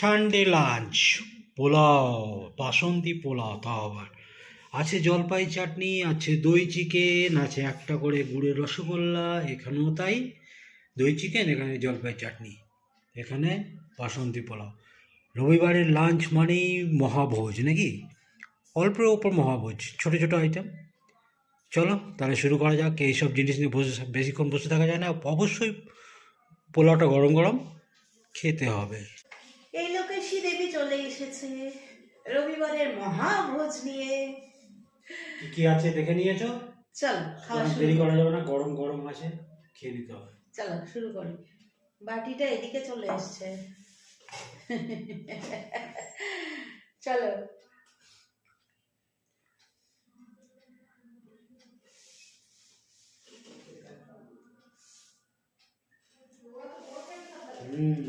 Sunday lunch pulao, বাসন্তী পোলাও তাও আবার। আছে জলপাই চাটনি, আছে দই চিকেন আছে একটা করে গুড়ের রসগোল্লা, এখানেও তাই। দই চিকেন এখানে জলপাই চাটনি, এখানে বাসন্তী পোলাও। রবিবারের লাঞ্চ মানেই মহাভোজ, নাকি? অল্পের ওপর মহাভোজ, ছোটো ছোটো আইটেম চলো, তাহলে শুরু করা যাক। এইসব জিনিস নিয়ে বসে বেশিক্ষণ বসে থাকা যায় না। অবশ্যই পোলাওটা গরম গরম খেতে হবে এই লোকেশী দেবী চলে এসেছে। রবিবারের মহাভোজ নিয়ে। কি কি আছে দেখে নিয়েছো? চলো খাওয়া শুরু দেরি করা যাবে না গরম গরম আছে খেয়ে নিতে হবে। চলো শুরু করি। বাটিটা এদিকে চলে এসছে। চলো। হুম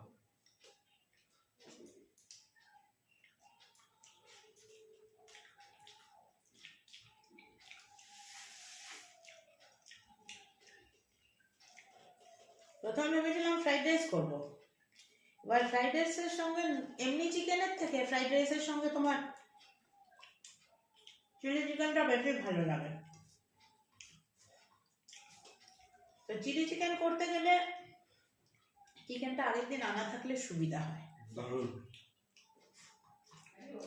প্রথমে ভেবেছিলাম ফ্রাইড রাইস করব। এবার ফ্রাইড রাইসের সঙ্গে এমনি চিকেনের থেকে ফ্রাইড রাইসের সঙ্গে তোমার চিলি চিকেনটা বেশি ভালো লাগে। তো চিলি চিকেন করতে গেলে চিকেনটা আরেকদিন আনা থাকলে সুবিধা হয়।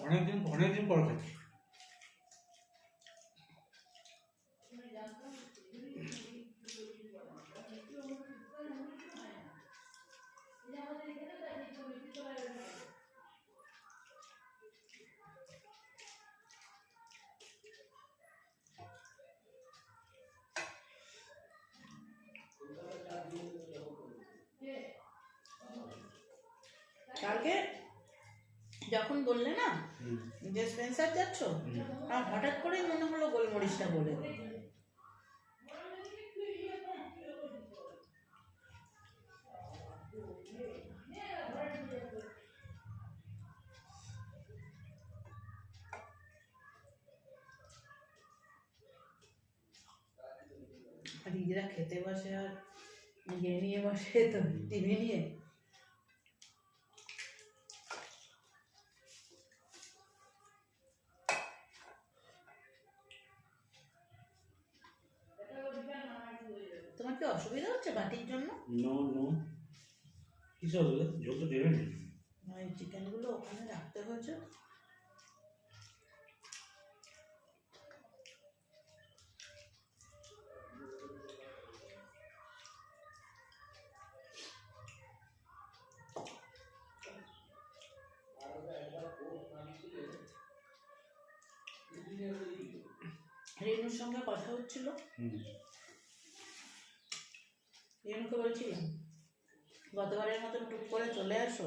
অনেকদিন অনেকদিন পর খাচ্ছি কালকে যখন বললে না হুম, যে স্পেন্সার যাচ্ছ। আমার হঠাৎ করেই মনে হলো গোলমরিচটা বলে আর দিদিরা খেতে বসে আর ইয়ে নিয়ে বসে তো টিভি নিয়ে। অসুবিধা হচ্ছে বাটির জন্য? নো নো কিছু হবে যত দেবে নেই ওই চিকেনগুলো ওখানে রাখতে হয়েছে। রেনুর সঙ্গে কথা হচ্ছিল। রেনুকে বলছিলাম গতবারের মতন টুক করে চলে আসো।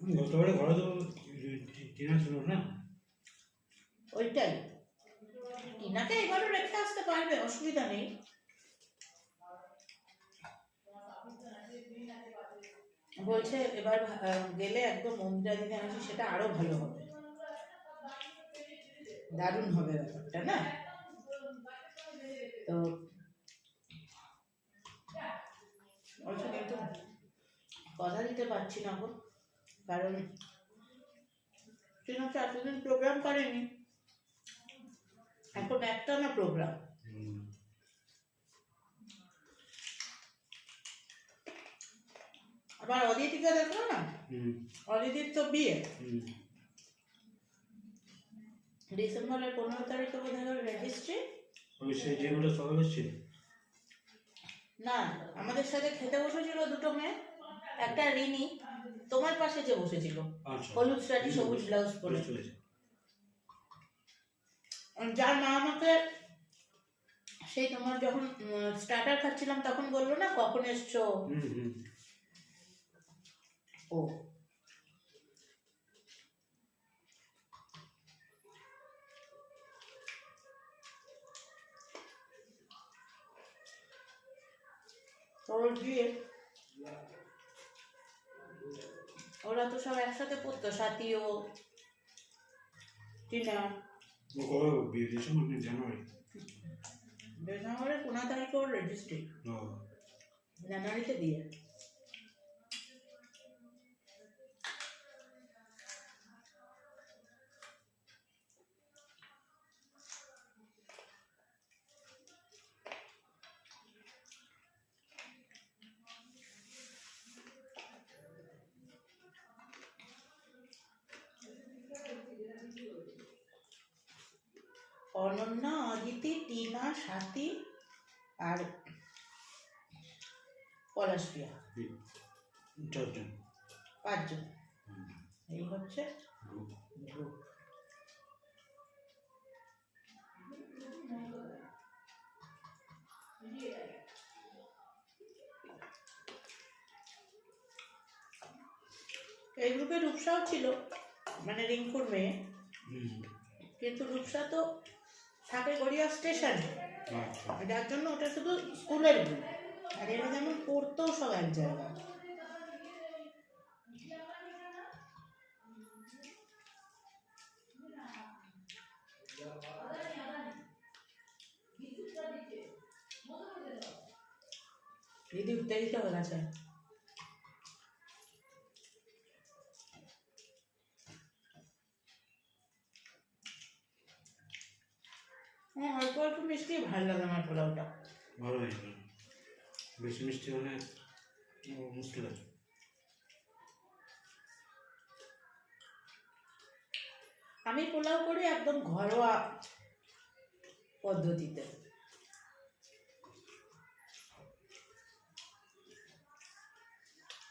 গতবারে ঘরে তো টিনা ছিল না। ওইটাই। টিনাকে এবারও রেখে আসতে পারবে অসুবিধা নেই। বলছে এবার গেলে একদম মন্দিরা দিদি আনছি সেটা আরও ভালো হবে। দারুণ হবে ব্যাপারটা, না? তো বলছে কিন্তু কথা দিতে পারছি না গো, কারণ তো এতদিন প্রোগ্রাম করেনি। এখন একটা না প্রোগ্রাম আবার অদিতিকে দেখল না অদিতির তো বিয়ে। ডিসেম্বরের পনেরো তারিখে বোধ হয় রেজিস্ট্রি ওই সেই যেগুলো সবাই এসেছিল? না আমাদের সাথে খেতে বসেছিল দুটো মেয়ে একটা রিনি তোমার পাশে যে বসেছিল আচ্ছা। হলুদ শাড়ি সবুজ ব্লাউজ পরে। যার মা আমাকে সেই তোমার যখন স্টার্টার খাচ্ছিলাম তখন বলল না কখন এসছো? ও। ওর গিয়ে। ওরা তো সব একসাথে পড়তো টিনা। ও ডিসেম্বর জানুয়ারি। পনেরো তারিখে ওর রেজিস্ট্রি জানুয়ারিতে দিয়ে অনন্যা অদিতি টিনা স্বাতী আর পলাশপ্রিয়া। চারজন। পাঁচজন। এই হচ্ছে গ্রুপ। এই গ্রুপে রূপসাও ছিল মানে রিঙ্কুর মেয়ে। কিন্তু রূপসা তো থাকে গড়িয়া স্টেশনে যার জন্য ওটা শুধু স্কুলের গ্রুপ আর এরা যেমন পড়তো সব এক জায়গায় দিদি উত্তেজিত হয়ে গেছে। হ্যাঁ মিষ্টি ভালো লাগে আমার পোলাওটা। ভালো হয়েছিল বেশি মিষ্টি হলে মুশকিল আছে। আমি পোলাও করি একদম ঘরোয়া পদ্ধতিতে।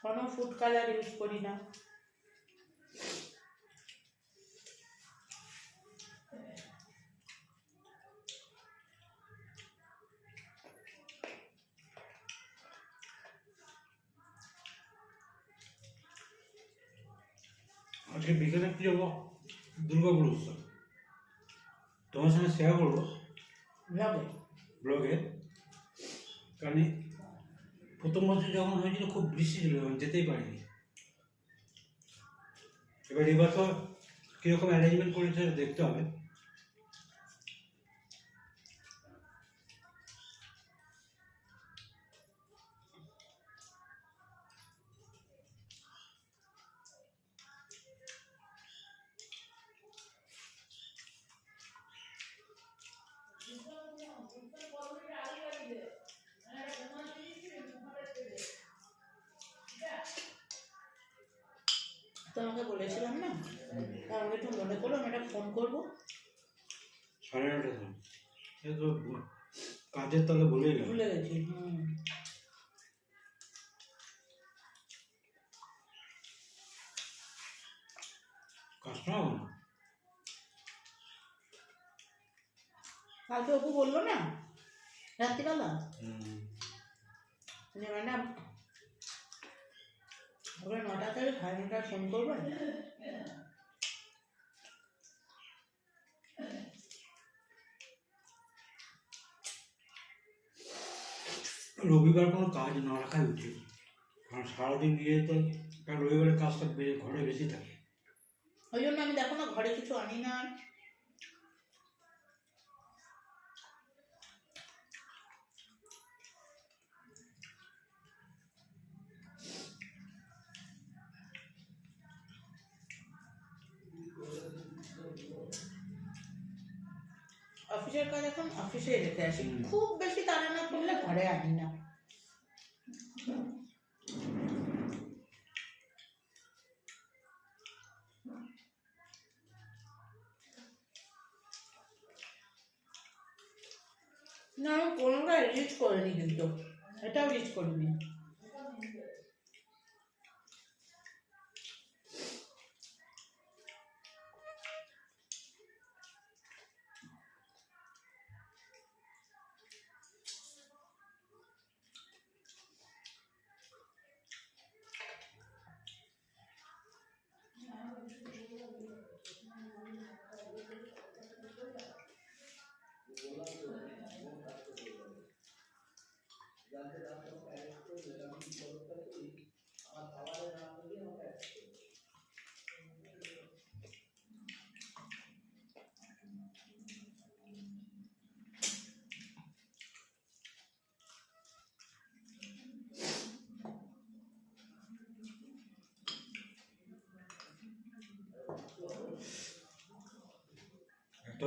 কোনো ফুড কালার ইউজ করি না। শেয়ার করব ব্লগে? কারণ প্রথম বছর যখন হয়েছিল খুব বৃষ্টি ছিল আমি যেতেই পারিনি এবার এবার তো কীরকম অ্যারেঞ্জমেন্ট করেছে দেখতে হবে। তোমাকে বলেছিলাম না? আমাকে একটু মনে করো আমি একটা ফোন করব। সাড়ে নটা কাজের তাহলে ভুলে গেল ভুলে গেছি হুম। কালকে অপু বলল না? রাত্রিবেলা? হুম। ওরা নটা থেকে সাড়ে নটায় ফোন করবেন? রবিবার কোনো কাজ না রাখাই উচিত। কারণ সারাদিন গিয়ে তো কারণ রবিবারের কাজটা ঘরে বেশি থাকে। ওই জন্য আমি দেখো না ঘরে কিছু আনি না। অফিসের কাজ এখন অফিসে রেখে আসি। খুব বেশি তাড়া না করলে ঘরে আনি না না আমি কোনোটা রিচ করিনি কিন্তু এটাও রিচ করিনি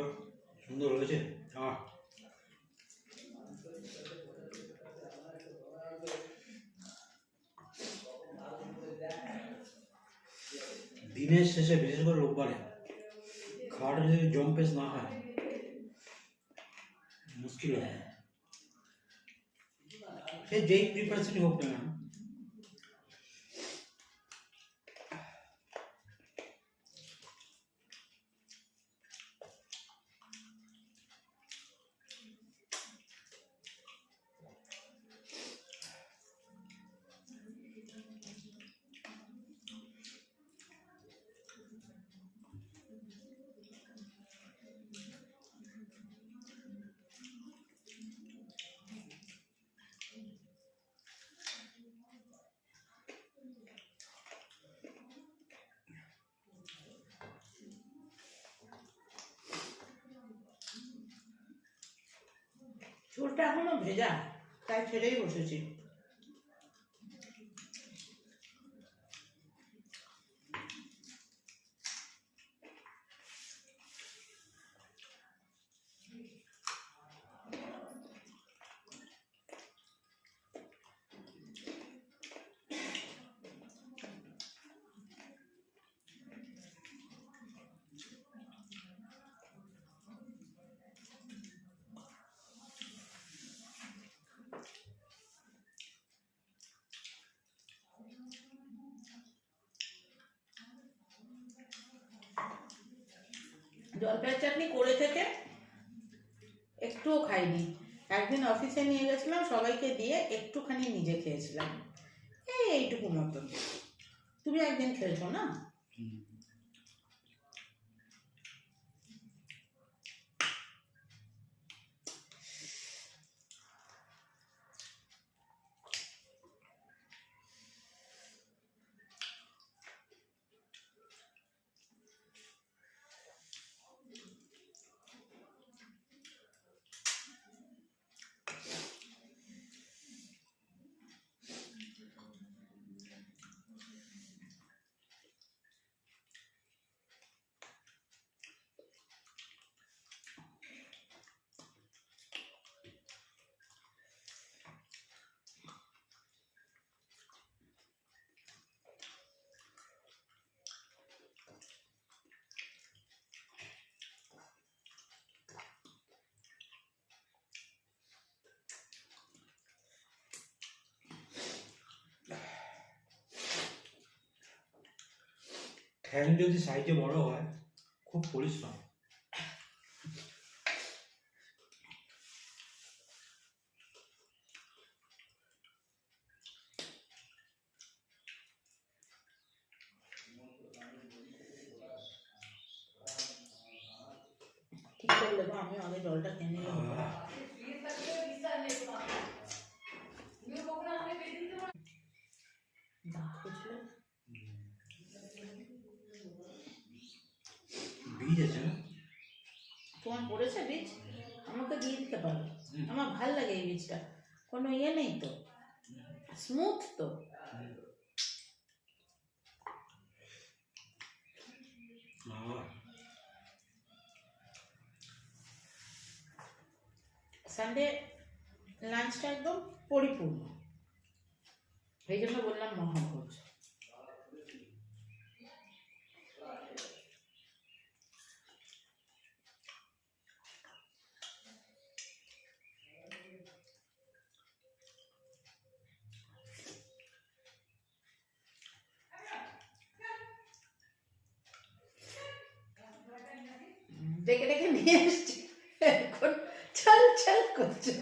এত সুন্দর হয়েছে আহ দিনের শেষে বিশেষ করে রোববারে খাওয়াটা যদি জম্পেশ না হয় মুশকিল হয়ে যায় সে যেই প্রিপারেশনই হোক না চুলটা এখনও ভেজা তাই ফেলেই বসেছি। জলপাইয়ের চাটনি করে থেকে একটুও খাইনি। একদিন অফিসে নিয়ে গেছিলাম, সবাইকে দিয়ে একটুখানি নিজে খেয়েছিলাম। এই এইটুকু মতন। তুমি একদিন খেয়েছো না হুম। ঠ্যাং যদি সাইজে বড় হয় খুব পরিশ্রম ঠিক করলে গো, আমি আগে জলটা খেয়ে নিলাম আহ, দাঁত খুঁজলে বীজ না তোমার পড়েছে বীজ? আমাকে দিয়ে দিতে পারো। আমার ভালো লাগে এই বীজটা। কোনো ইয়ে নেই তো? স্মুথ তো? সানডে লাঞ্চটা একদম পরিপূর্ণ। এই জন্য বললাম মহাভোজ। ডেকে ডেকে নিয়ে এসছি। এখন চল চল করছে।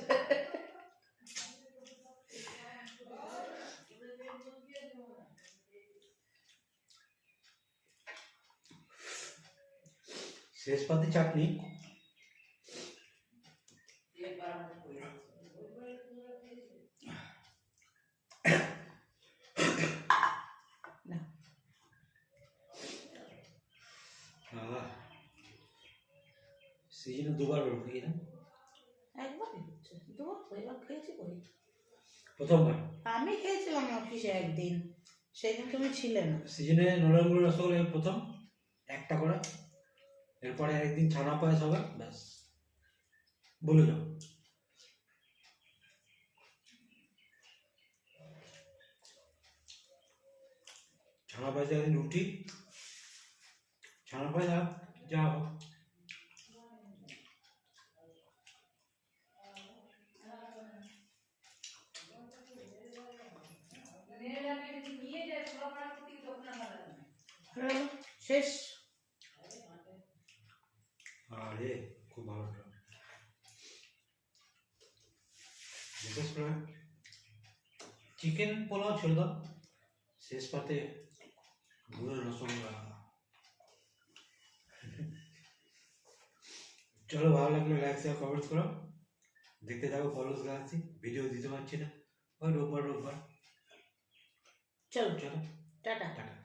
শেষ পাতি চাটনি না সিজনে দুবার হলো কি না একবারই হচ্ছে দুবার প্রথমবার। আমি খেয়েছিলাম অফিসে একদিন সেদিন তুমি ছিলে না। সিজনে নরেন্দ্র রসগোল্লা প্রথম একটা করে। এরপরে একদিন ছানা পায়েস হবে ব্যাস। বলে যাও। ছানা পায়েস একদিন রুটি ছানা পায়েস যা হোক। শেষ। আরে খুব ভালো চিকেন পোলাও ছেড়ে দাও। শেষ পাতে গুড়ের রসগোল্লা চলো ভালো লাগল লাইক শেয়ার কমেন্টস করো। দেখতে থাকো ফলোস গাছি ভিডিও দিতে পারছি না। ওই রোববার রোববার। চলো। চলো। টাটা। টাটা।